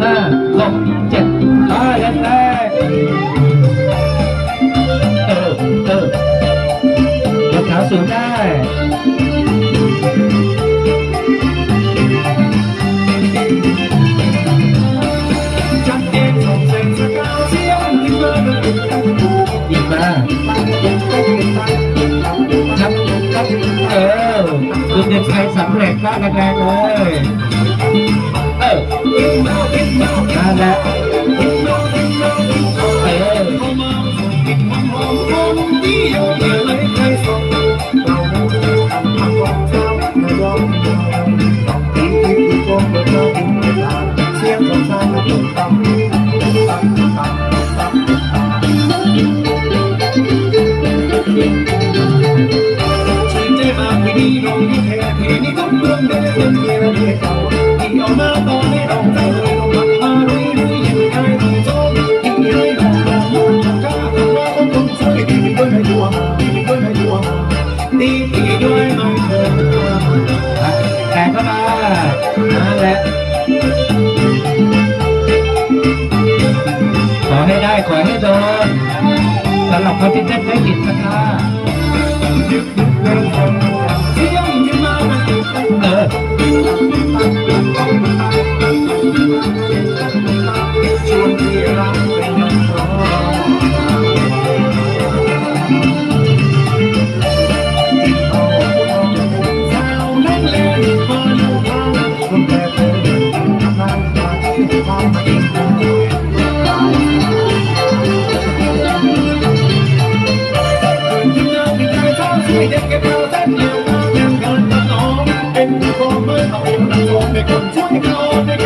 ห้าหกเจ็ดตายกันแน่เออเออยกขาสูงได้เอคุณเด็กชายสำเร็จก็แรงเลย นะเออเสียงองฉันต้องทำตั้งตั้งตั้งชื่นใจมากที่นี่น้องที่แท้ที่นี่ต้องเมืองเดินเดินเดินเดินเดินที่ออกมาตอนนี้ร้องใจ ดีดีด้วยน้องเธอแต่ก็มานั่แหละขอให้ได้ขอให้โดนสำหรับเขาที่เต้นได้ผิดนะคะ Go,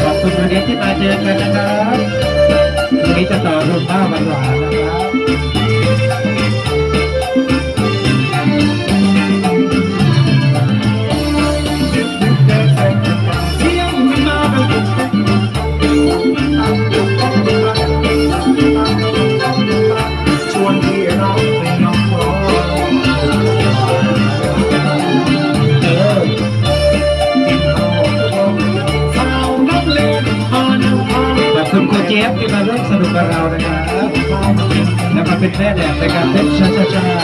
ขอบคุณวันนี้ที่มาเจอกันนะครับวันนี้จะต่อรวมบ้าวันหวาน ฟที่มาร่วมสนุกกับเรานะครับ และมาเป็นแม่แบบในการเต้นช้าๆ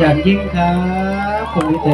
อย่างยิ่งครับคุณวิเศษ